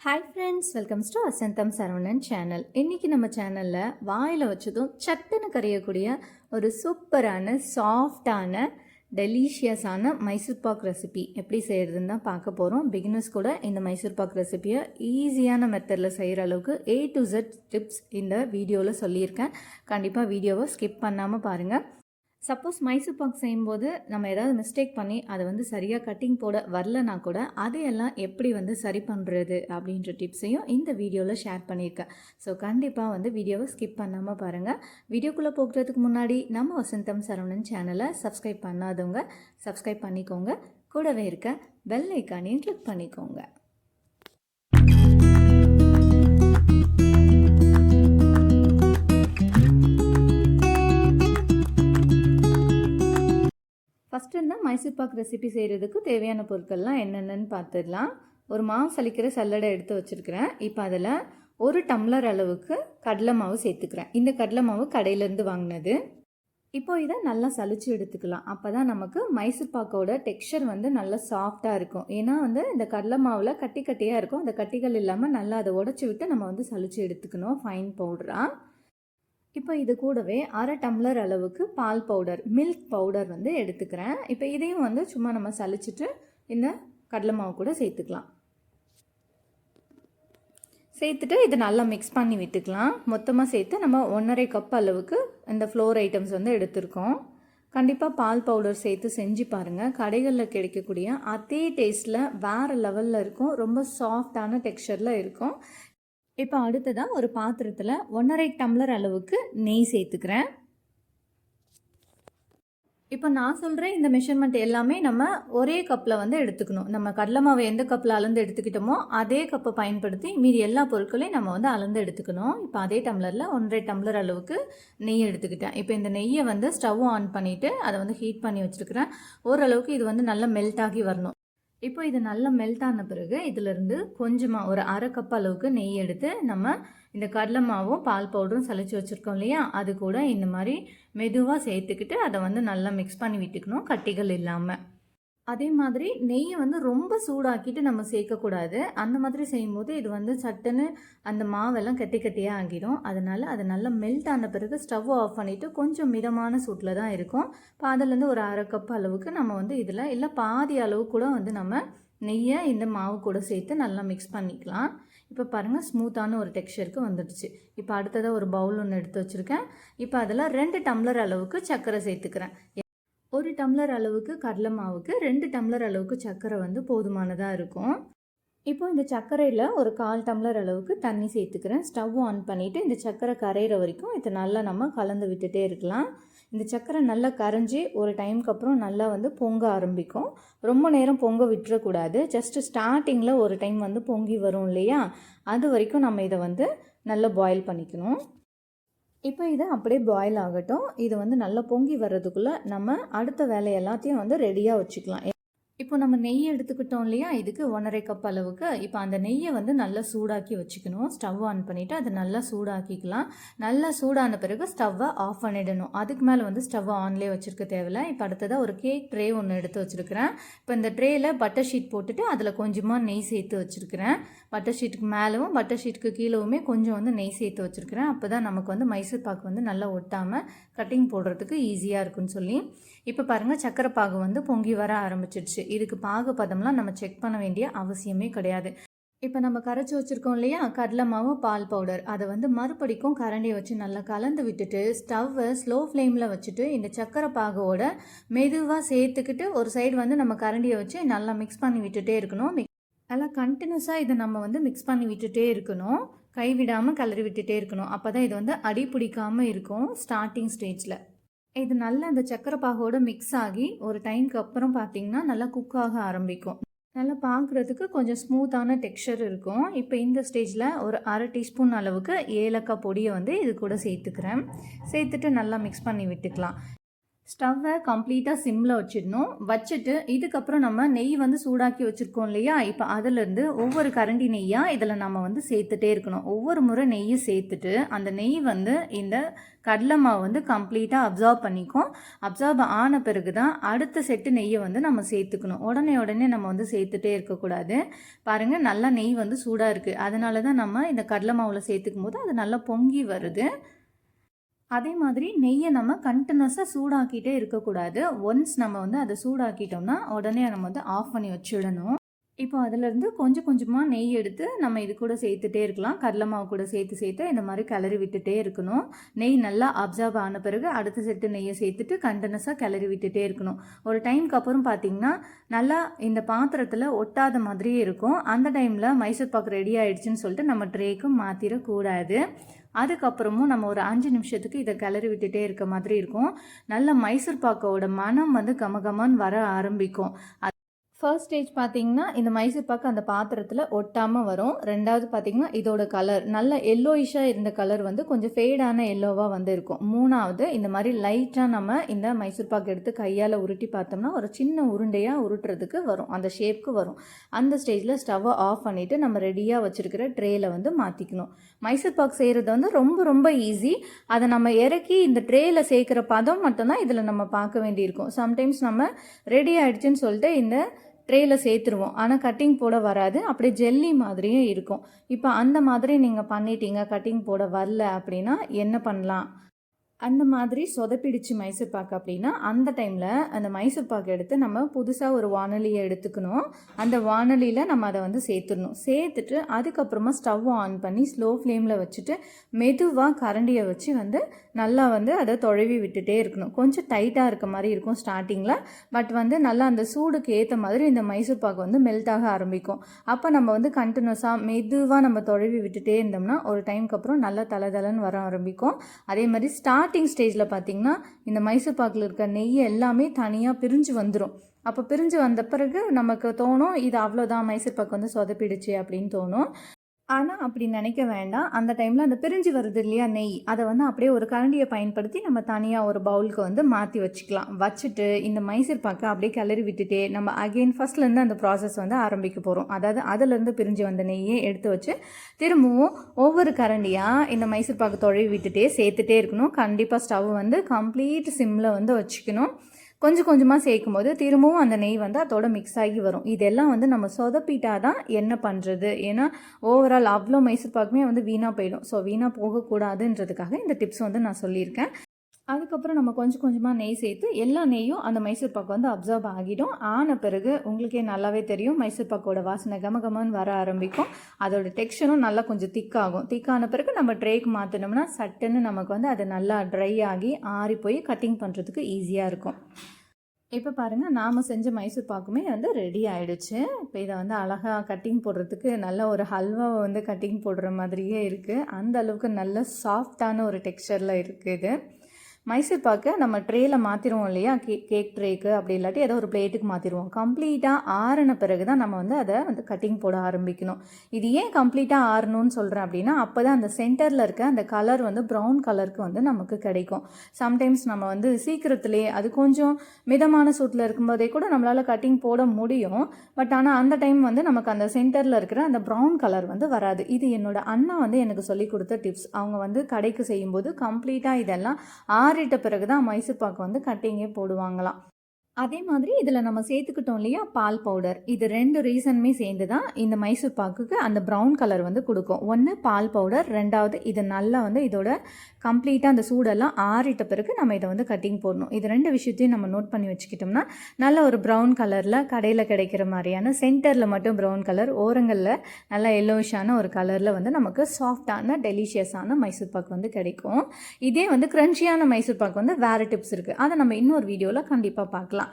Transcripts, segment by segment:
Hi friends welcomes to Asantham Saravanan channel இன்றைக்கி நம்ம சேனலில் வாயில் வச்சதும் சட்டுன்னு கரையக்கூடிய ஒரு சூப்பரான சாஃப்டான டெலிஷியஸான மைசூர் பாக் ரெசிபி எப்படி செய்கிறதுன்னு தான் பார்க்க போகிறோம் பிகினர்ஸ் கூட இந்த மைசூர் பாக் ரெசிபியை ஈஸியான மெத்தடில் செய்கிற அளவுக்கு ஏ டு ஜெட் டிப்ஸ் இந்த வீடியோவில் சொல்லியிருக்கேன். கண்டிப்பாக வீடியோவை ஸ்கிப் பண்ணாமல் பாருங்கள் சப்போஸ் மைசூர் பாக் செய்யும்போது நம்ம ஏதாவது மிஸ்டேக் பண்ணி அதை வந்து சரியாக கட்டிங் போட வரலனா கூட அதையெல்லாம் எப்படி வந்து சரி பண்ணுறது அப்படின்ற டிப்ஸையும் இந்த வீடியோவில் ஷேர் பண்ணியிருக்கேன். ஸோ கண்டிப்பாக வந்து வீடியோவை ஸ்கிப் பண்ணாமல் பாருங்கள் வீடியோக்குள்ளே போகிறதுக்கு முன்னாடி நம்ம வசந்தம் சரவணன் சேனலை சப்ஸ்கிரைப் பண்ணாதவங்க சப்ஸ்கிரைப் பண்ணிக்கோங்க. கூடவே இருக்க பெல் ஐக்கானையும் கிளிக் பண்ணிக்கோங்க. ஃபஸ்ட்டு இருந்தால் மைசூர் பாக் ரெசிபி செய்கிறதுக்கு தேவையான பொருட்கள்லாம் என்னென்னு பார்த்துடலாம் ஒரு மாவு சலிக்கிற சல்லடை எடுத்து வச்சுருக்கிறேன். இப்போ அதில் ஒரு டம்ளர் அளவுக்கு கடலை மாவு சேர்த்துக்கிறேன். இந்த கடலை மாவு கடையிலேருந்து வாங்கினது. இப்போ இதை நல்லா சலிச்சு எடுத்துக்கலாம். அப்போ தான் நமக்கு மைசூர் பாக்கோட டெக்ஸ்சர் வந்து நல்லா சாஃப்டாக இருக்கும். ஏன்னா வந்து இந்த கடலை மாவில் கட்டி கட்டியாக இருக்கும். அந்த கட்டிகள் இல்லாமல் நல்லா அதை உடச்சி விட்டு நம்ம வந்து சலிச்சு எடுத்துக்கணும். ஃபைன் பவுடராக இப்போ இது கூடவே அரை டம்ளர் அளவுக்கு பால் பவுடர் மில்க் பவுடர் வந்து எடுத்துக்கிறேன். இப்போ இதையும் வந்து சும்மா நம்ம சலிச்சிட்டு இந்த கடலை மாவு கூட சேர்த்துக்கலாம். சேர்த்துட்டு இது நல்லா மிக்ஸ் பண்ணி விட்டுக்கலாம். மொத்தமாக சேர்த்து நம்ம ஒன்றரை கப் அளவுக்கு இந்த ஃப்ளோர் ஐட்டம்ஸ் வந்து எடுத்திருக்கோம். கண்டிப்பாக பால் பவுடர் சேர்த்து செஞ்சு பாருங்கள் கடைகளில் கிடைக்கக்கூடிய அதே டேஸ்ட்டில் வேறு லெவலில் இருக்கும். ரொம்ப சாஃப்டான டெக்ஸ்சரில் இருக்கும். இப்போ அடுத்ததாக ஒரு பாத்திரத்தில் ஒன்றரை டம்ளர் அளவுக்கு நெய் சேர்த்துக்கிறேன். இப்போ நான் சொல்கிறேன் இந்த மெஷர்மெண்ட் எல்லாமே நம்ம ஒரே கப்பில் வந்து எடுத்துக்கணும். நம்ம கடலை மாவை எந்த கப்பில் அளந்து எடுத்துக்கிட்டோமோ அதே கப்பை பயன்படுத்தி மீதி எல்லா பொருட்களையும் நம்ம வந்து அளந்து எடுத்துக்கணும். இப்போ அதே டம்ளரில் ஒன்றரை டம்ளர் அளவுக்கு நெய் எடுத்துக்கிட்டேன். இப்போ இந்த நெய்யை வந்து ஸ்டவ் ஆன் பண்ணிவிட்டு அதை வந்து ஹீட் பண்ணி வச்சுருக்கிறேன். ஓரளவுக்கு இது வந்து நல்லா மெல்ட் ஆகி வரணும். இப்போ இது நல்லா மெல்ட் ஆன பிறகு இதிலிருந்து கொஞ்சமாக ஒரு அரை கப் அளவுக்கு நெய் எடுத்து நம்ம இந்த கடலை மாவும் பால் பவுடரும் சளிச்சு வச்சுருக்கோம் இல்லையா? அது கூட இந்த மாதிரி மெதுவாக சேர்த்துக்கிட்டு அதை வந்து நல்லா மிக்ஸ் பண்ணி விட்டுக்கணும் கட்டிகள் இல்லாமல் அதே மாதிரி நெய்யை வந்து ரொம்ப சூடாக்கிட்டு நம்ம சேர்க்கக்கூடாது. அந்த மாதிரி செய்யும்போது இது வந்து சட்டுன்னு அந்த மாவெல்லாம் கட்டி கட்டியாக ஆகிடும். அதனால் அது நல்லா மெல்ட் ஆன பிறகு ஸ்டவ் ஆஃப் பண்ணிவிட்டு கொஞ்சம் மிதமான சூட்டில் தான் இருக்கும். இப்போ அதுலேருந்து ஒரு அரை கப் அளவுக்கு நம்ம வந்து இதில் இல்லை பாதி அளவு கூட வந்து நம்ம நெய்யை இந்த மாவு கூட சேர்த்து நல்லா மிக்ஸ் பண்ணிக்கலாம். இப்போ பாருங்கள் ஸ்மூத்தான ஒரு டெக்ஸ்சருக்கு வந்துடுச்சு. இப்போ அடுத்ததாக ஒரு பவுல் ஒன்று எடுத்து வச்சுருக்கேன். இப்போ அதில் ரெண்டு டம்ளர் அளவுக்கு சர்க்கரை சேர்த்துக்கிறேன். ஒரு டம்ளர் அளவுக்கு கடலை மாவுக்கு ரெண்டு டம்ளர் அளவுக்கு சர்க்கரை வந்து போதுமானதாக இருக்கும். இப்போ இந்த சர்க்கரையில் ஒரு கால் டம்ளர் அளவுக்கு தண்ணி சேர்த்துக்கிறேன். ஸ்டவ் ஆன் பண்ணிவிட்டு இந்த சர்க்கரை கரையிற வரைக்கும் இதை நல்லா நம்ம கலந்து விட்டுட்டே இருக்கலாம். இந்த சர்க்கரை நல்லா கரைஞ்சி ஒரு டைமுக்கு அப்புறம் நல்லா வந்து பொங்க ஆரம்பிக்கும். ரொம்ப நேரம் பொங்க விட்டுறக்கூடாது. ஜஸ்ட்டு ஸ்டார்டிங்கில் ஒரு டைம் வந்து பொங்கி வரும் இல்லையா? அது வரைக்கும் நம்ம இதை வந்து நல்லா பாயில் பண்ணிக்கணும். இப்போ இது அப்படியே பாயில் ஆகட்டும். இது வந்து நல்லா பொங்கி வர்றதுக்குள்ளே நம்ம அடுத்த வேலை எல்லாத்தையும் வந்து ரெடியாக வச்சுக்கலாம். இப்போ நம்ம நெய் எடுத்துக்கிட்டோம் இல்லையா? இதுக்கு ஒன்றரை கப் அளவுக்கு. இப்போ அந்த நெய்யை வந்து நல்லா சூடாக்கி வச்சுக்கணும். ஸ்டவ் ஆன் பண்ணிவிட்டு அதை நல்லா சூடாக்கிக்கலாம். நல்லா சூடான பிறகு ஸ்டவ்வை ஆஃப் பண்ணிடணும். அதுக்கு மேலே வந்து ஸ்டவ் ஆன்லேயே வச்சுருக்க தேவையில்ல. இப்போ அடுத்ததாக ஒரு கேக் ட்ரே ஒன்று எடுத்து வச்சுருக்கிறேன். இப்போ இந்த ட்ரேயில் பட்டர் ஷீட் போட்டுட்டு அதில் கொஞ்சமாக நெய் சேர்த்து வச்சுருக்கிறேன். பட்டர் ஷீட்டுக்கு மேலவும் பட்டர் ஷீட்டுக்கு கீழவுமே கொஞ்சம் வந்து நெய் சேர்த்து வச்சுருக்கிறேன். அப்போ தான் நமக்கு வந்து மைசூர் பாக்கு வந்து நல்லா ஒட்டாமல் கட்டிங் போடுறதுக்கு ஈஸியாக இருக்குன்னு சொல்லி. இப்போ பாருங்கள் சக்கரை பாகு வந்து பொங்கி வர ஆரம்பிச்சிடுச்சு. இதுக்கு பாகுபதம்லாம் நம்ம செக் பண்ண வேண்டிய அவசியமே கிடையாது. இப்போ நம்ம கரைச்சி வச்சுருக்கோம் இல்லையா? கடலை மாவு பால் பவுடர் அதை வந்து மறுபடிக்கும் கரண்டியை வச்சு நல்லா கலந்து விட்டுட்டு ஸ்டவ்வை ஸ்லோ ஃப்ளேமில் வச்சுட்டு இந்த சக்கரை பாகோட மெதுவாக சேர்த்துக்கிட்டு ஒரு சைடு வந்து நம்ம கரண்டியை வச்சு நல்லா மிக்ஸ் பண்ணி விட்டுட்டே இருக்கணும். நல்லா கண்டினியூஸாக இதை நம்ம வந்து மிக்ஸ் பண்ணி விட்டுட்டே இருக்கணும். கைவிடாமல் கலரி விட்டுட்டே இருக்கணும். அப்போ தான் இது வந்து அடி பிடிக்காமல் இருக்கும் ஸ்டார்டிங் ஸ்டேஜில் இது நல்லா அந்த சக்கரை பாகோட மிக்ஸ் ஆகி ஒரு டைம்க்கு அப்புறம் பார்த்தீங்கன்னா நல்லா குக் ஆக ஆரம்பிக்கும். நல்லா பார்க்குறதுக்கு கொஞ்சம் ஸ்மூத்தான டெக்ஸ்சர் இருக்கும். இப்போ இந்த ஸ்டேஜில் ஒரு அரை டீஸ்பூன் அளவுக்கு ஏலக்காய் பொடியை வந்து இது கூட சேர்த்துக்கிறேன். சேர்த்துட்டு நல்லா மிக்ஸ் பண்ணி விட்டுக்கலாம். ஸ்டவ்வை கம்ப்ளீட்டாக சிம்மில் வச்சிடணும். வச்சுட்டு இதுக்கப்புறம் நம்ம நெய் வந்து சூடாக்கி வச்சுருக்கோம் இல்லையா? இப்போ அதிலேருந்து ஒவ்வொரு கரண்டி நெய்யாக இதில் நம்ம வந்து சேர்த்துட்டே இருக்கணும். ஒவ்வொரு முறை நெய்யை சேர்த்துட்டு அந்த நெய் வந்து இந்த கடலை மாவு வந்து கம்ப்ளீட்டாக அப்சார்ப் பண்ணிக்கும். அப்சார்ப் ஆன பிறகு தான் அடுத்த செட்டு நெய்யை வந்து நம்ம சேர்த்துக்கணும். உடனே உடனே நம்ம வந்து சேர்த்துட்டே இருக்கக்கூடாது. பாருங்கள் நல்லா நெய் வந்து சூடாக இருக்குது அதனால தான் நம்ம இந்த கடலை மாவில் சேர்த்துக்கும் போது அது நல்லா பொங்கி வருது. அதே மாதிரி நெய்யை நம்ம கண்டினியூஸாக சூடாக்கிட்டே இருக்கக்கூடாது. ஒன்ஸ் நம்ம வந்து அதை சூடாக்கிட்டோம்னா உடனே நம்ம வந்து ஆஃப் பண்ணி வச்சுடணும். இப்போ அதிலேருந்து கொஞ்சம் கொஞ்சமாக நெய் எடுத்து நம்ம இது கூட சேர்த்துட்டே இருக்கலாம். கடலை மாவு கூட சேர்த்து சேர்த்து இந்த மாதிரி கிளறி விட்டுட்டே இருக்கணும். நெய் நல்லா அப்சர்வ் ஆன பிறகு அடுத்த செட்டு நெய்யை சேர்த்துட்டு கண்டினியூஸாக கிளறி விட்டுட்டே இருக்கணும். ஒரு டைமுக்கு அப்புறம் பார்த்தீங்கன்னா நல்லா இந்த பாத்திரத்தில் ஒட்டாத மாதிரியே இருக்கும். அந்த டைமில் மைசூர் பாக்கு ரெடி ஆகிடுச்சின்னு சொல்லிட்டு நம்ம ட்ரேக்கும் மாற்றிடக்கூடாது அதுக்கப்புறமும் நம்ம ஒரு அஞ்சு நிமிஷத்துக்கு இதை கிளறி விட்டுட்டே இருக்க மாதிரி இருக்கும். நல்ல மைசூர் பாக்கோட மனம் வந்து கமகமான்னு வர ஆரம்பிக்கும். ஃபர்ஸ்ட் ஸ்டேஜ் பார்த்தீங்கன்னா இந்த மைசூர் பாக்கு அந்த பாத்திரத்தில் ஒட்டாமல் வரும். ரெண்டாவது பார்த்தீங்கன்னா இதோட கலர் நல்ல எல்லோயிஷாக இருந்த கலர் வந்து கொஞ்சம் ஃபேடான எல்லோவாக வந்து இருக்கும். மூணாவது இந்த மாதிரி லைட்டாக நம்ம இந்த மைசூர் பாக்கு எடுத்து கையால் உருட்டி பார்த்தோம்னா ஒரு சின்ன உருண்டையாக உருட்டுறதுக்கு வரும். அந்த ஷேப்க்கு வரும். அந்த ஸ்டேஜில் ஸ்டவ்வை ஆஃப் பண்ணிவிட்டு நம்ம ரெடியாக வச்சுருக்கிற ட்ரேயில் வந்து மாற்றிக்கணும் மைசூர் பாக் செய்கிறது வந்து ரொம்ப ரொம்ப ஈஸி அதை நம்ம இறக்கி இந்த ட்ரேயில் சேர்க்குற பதம் மட்டும்தான் இதில் நம்ம பார்க்க வேண்டியிருக்கும். சம்டைம்ஸ் நம்ம ரெடி ஆகிடுச்சின்னு சொல்லிட்டு இந்த ட்ரேயில் சேர்த்துருவோம். ஆனால் கட்டிங் போட வராது. அப்படியே ஜெல்லி மாதிரியும் இருக்கும். இப்போ அந்த மாதிரி நீங்கள் பண்ணிட்டீங்க கட்டிங் போட வரல அப்படின்னா என்ன பண்ணலாம்? அந்த மாதிரி சொதப்பிடிச்சு மைசூர் பாக்கு அப்படின்னா அந்த டைமில் அந்த மைசூர் பாக்கு எடுத்து நம்ம புதுசாக ஒரு வானொலியை எடுத்துக்கணும். அந்த வானொலியில் நம்ம அதை வந்து சேர்த்துடணும். சேர்த்துட்டு அதுக்கப்புறமா ஸ்டவ் ஆன் பண்ணி ஸ்லோ ஃப்ளேமில் வச்சுட்டு மெதுவாக கரண்டியை வச்சு வந்து நல்லா வந்து அதை தொழவி விட்டுட்டே இருக்கணும். கொஞ்சம் டைட்டாக இருக்க மாதிரி இருக்கும் ஸ்டார்டிங்கில் பட் வந்து நல்லா அந்த சூடுக்கு ஏற்ற மாதிரி இந்த மைசூர் பாக்கு வந்து மெல்ட் ஆக ஆரம்பிக்கும். அப்போ நம்ம வந்து கண்டினியூஸாக மெதுவாக நம்ம தொழவி விட்டுட்டே இருந்தோம்னா ஒரு டைமுக்கு அப்புறம் நல்லா தலை தலைன்னு வர ஆரம்பிக்கும். அதே மாதிரி ஸ்டார்டிங் ஸ்டேஜில் பார்த்திங்கன்னா இந்த மைசூர் பாக்கில் இருக்க நெய் எல்லாமே தனியாக பிரிஞ்சு வந்துடும் அப்போ பிரிஞ்சு வந்த பிறகு நமக்கு தோணும் இது அவ்வளோதான் மைசூர் பாக்கு வந்து சொதப்பிடுச்சு அப்படின்னு தோணும். ஆனால் அப்படி நினைக்க வேண்டாம். அந்த டைமில் அந்த பிரிஞ்சு வருது இல்லையா நெய். அதை வந்து அப்படியே ஒரு கரண்டியை பயன்படுத்தி நம்ம தனியாக ஒரு பவுலுக்கு வந்து மாற்றி வச்சுக்கலாம். வச்சுட்டு இந்த மைசூர் பாக்கை அப்படியே கிளறி விட்டுட்டே நம்ம அகெயின் ஃபஸ்ட்லேருந்து அந்த ப்ராசஸ் வந்து ஆரம்பிக்க போகிறோம் அதாவது அதுலேருந்து பிரிஞ்சு வந்த நெய்யை எடுத்து வச்சு திரும்பவும் ஒவ்வொரு கரண்டியாக இந்த மைசூர் பாக்கு தொழவி விட்டுட்டே சேர்த்துட்டே இருக்கணும். கண்டிப்பாக ஸ்டவ் வந்து கம்ப்ளீட் சிம்மில் வந்து வச்சுக்கணும். கொஞ்சம் கொஞ்சமாக சேர்க்கும் போது திரும்பவும் அந்த நெய் வந்து அதோட மிக்ஸ் ஆகி வரும். இதெல்லாம் வந்து நம்ம சொதப்பிட்டா தான் என்ன பண்ணுறது ஏன்னா ஓவரால் அவ்வளோ மைசூர் பாக்குமே வந்து வீணாக போயிடும். ஸோ வீணாக போகக்கூடாதுன்றதுக்காக இந்த டிப்ஸ் வந்து நான் சொல்லியிருக்கேன். அதுக்கப்புறம் நம்ம கொஞ்சம் கொஞ்சமாக நெய் சேர்த்து எல்லா நெய்யும் அந்த மைசூர் பாக்கு வந்து அப்சர்வ் ஆகிடும். ஆன பிறகு உங்களுக்கே நல்லாவே தெரியும் மைசூர் பாக்கோட வாசனை கமகமன்னு வர ஆரம்பிக்கும். அதோட டெக்ஸ்டரும் நல்லா கொஞ்சம் திக்காகும் திக்கான பிறகு நம்ம ட்ரேக்கு மாற்றினோம்னா சட்டுன்னு நமக்கு வந்து அது நல்லா ட்ரை ஆகி ஆறி போய் கட்டிங் பண்ணுறதுக்கு ஈஸியாக இருக்கும். இப்போ பாருங்கள் நாம் செஞ்ச மைசூர் பாக்குமே வந்து ரெடி ஆகிடுச்சு இப்போ இதை வந்து அழகாக கட்டிங் போடுறதுக்கு நல்ல ஒரு ஹல்வாவை வந்து கட்டிங் போடுற மாதிரியே இருக்குது அந்த அளவுக்கு நல்ல சாஃப்டான ஒரு டெக்ஸ்டரில் இருக்குது மைசூர் பாக்கை நம்ம ட்ரேயில் மாற்றிடுவோம் இல்லையா? கே கேக் ட்ரேக்கு அப்படி இல்லாட்டி ஏதோ ஒரு பிளேட்டுக்கு மாற்றிடுவோம் கம்ப்ளீட்டாக ஆறின பிறகு தான் நம்ம வந்து அதை வந்து கட்டிங் போட ஆரம்பிக்கணும். இது ஏன் கம்ப்ளீட்டாக ஆறணும்னு சொல்கிறேன் அப்படின்னா அப்போ தான் அந்த சென்டரில் இருக்க அந்த கலர் வந்து ப்ரௌன் கலருக்கு வந்து நமக்கு கிடைக்கும். சம்டைம்ஸ் நம்ம வந்து சீக்கிரத்துலேயே அது கொஞ்சம் மிதமான சூட்டில் இருக்கும்போதே கூட நம்மளால் கட்டிங் போட முடியும். பட் ஆனால் அந்த டைம் வந்து நமக்கு அந்த சென்டரில் இருக்கிற அந்த ப்ரௌன் கலர் வந்து வராது. இது என்னோட அண்ணா வந்து எனக்கு சொல்லி கொடுத்த டிப்ஸ் அவங்க வந்து கடைக்கு செய்யும்போது கம்ப்ளீட்டாக இதெல்லாம் ஆறு ஆறிட்ட பிறகு தான் மைசூர் பாக்கு வந்து கட்டிங்கே போடுவாங்களாம். அதே மாதிரி இதில் நம்ம சேர்த்துக்கிட்டோம் இல்லையா? பால் பவுடர் இது ரெண்டு ரீசனுமே சேர்ந்து தான் இந்த மைசூர் பாக்குக்கு அந்த ப்ரௌன் கலர் வந்து கொடுக்கும். ஒன்று பால் பவுடர் ரெண்டாவது இது நல்லா வந்து இதோட கம்ப்ளீட்டாக அந்த சூடெல்லாம் ஆறிட்ட பிறகு நம்ம இதை வந்து கட்டிங் போடணும். இது ரெண்டு விஷயத்தையும் நம்ம நோட் பண்ணி வச்சுக்கிட்டோம்னா நல்ல ஒரு ப்ரௌன் கலரில் கடையில் கிடைக்கிற மாதிரியான சென்டரில் மட்டும் ப்ரௌன் கலர் ஓரங்களில் நல்லா எல்லோஷான ஒரு கலரில் வந்து நமக்கு சாஃப்டான டெலிஷியஸான மைசூர் பாக்கு வந்து கிடைக்கும். இதே வந்து க்ரன்ச்சியான மைசூர் பாக்கு வந்து வேறு டிப்ஸ் இருக்குது அதை நம்ம இன்னொரு வீடியோவில் கண்டிப்பாக பார்க்கலாம்.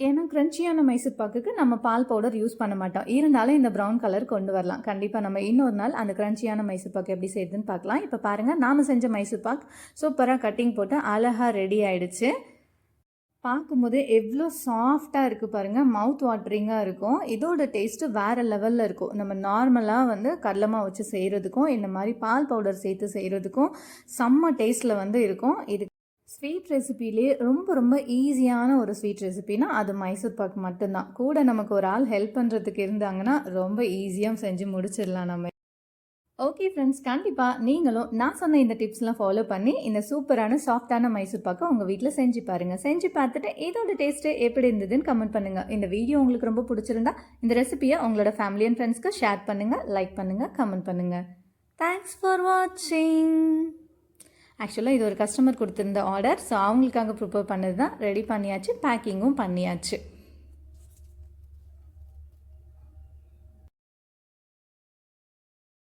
ஏன்னா க்ரன்ச்சியான மைசூர் பாக்குக்கு நம்ம பால் பவுடர் யூஸ் பண்ண மாட்டோம். இருந்தாலும் இந்த ப்ரௌன் கலர் கொண்டு வரலாம். கண்டிப்பாக நம்ம இன்னொரு நாள் அந்த க்ரன்ச்சியான மைசூர் பாக்கு எப்படி செய்யுதுன்னு பார்க்கலாம் இப்போ பாருங்கள் நாம் செஞ்ச மைசூர் பாக் சூப்பராக கட்டிங் போட்டு அழகாக ரெடி ஆயிடுச்சு. பார்க்கும்போது எவ்வளோ சாஃப்டாக இருக்குது பாருங்கள் மவுத் வாட்டரிங்காக இருக்கும். இதோட டேஸ்ட்டு வேறு லெவலில் இருக்கும். நம்ம நார்மலாக வந்து கடலமாக வச்சு செய்கிறதுக்கும் இந்த மாதிரி பால் பவுடர் சேர்த்து செய்கிறதுக்கும் செம்ம டேஸ்ட்டில் வந்து இருக்கும். இது ஸ்வீட் ரெசிபிலே ரொம்ப ரொம்ப ஈஸியான ஒரு ஸ்வீட் ரெசிபினா அது மைசூர் பாக் மட்டும்தான். கூட நமக்கு ஒரு ஆள் ஹெல்ப் பண்ணுறதுக்கு இருந்தாங்கன்னா ரொம்ப ஈஸியாக செஞ்சு முடிச்சிடலாம் நம்ம. ஓகே ஃப்ரெண்ட்ஸ் கண்டிப்பாக நீங்களும் நான் சொன்ன இந்த டிப்ஸ்லாம் ஃபாலோ பண்ணி இந்த சூப்பரான சாஃப்டான மைசூர் பாக்கை உங்கள் வீட்டில் செஞ்சு பாருங்கள் செஞ்சு பார்த்துட்டு இதோட டேஸ்ட்டு எப்படி இருந்ததுன்னு கமெண்ட் பண்ணுங்கள் இந்த வீடியோ உங்களுக்கு ரொம்ப பிடிச்சிருந்தா இந்த ரெசிபியை உங்களோட ஃபேமிலி அண்ட் ஃப்ரெண்ட்ஸ்க்கு ஷேர் பண்ணுங்கள் லைக் பண்ணுங்கள் கமெண்ட் பண்ணுங்கள் தேங்க்ஸ் ஃபார் வாட்சிங் ஆக்சுவலாக இது ஒரு கஸ்டமர் கொடுத்துருந்த ஆர்டர் ஸோ அவங்களுக்காக ப்ரிப்பேர் பண்ணது தான் ரெடி பண்ணியாச்சு பேக்கிங்கும் பண்ணியாச்சு.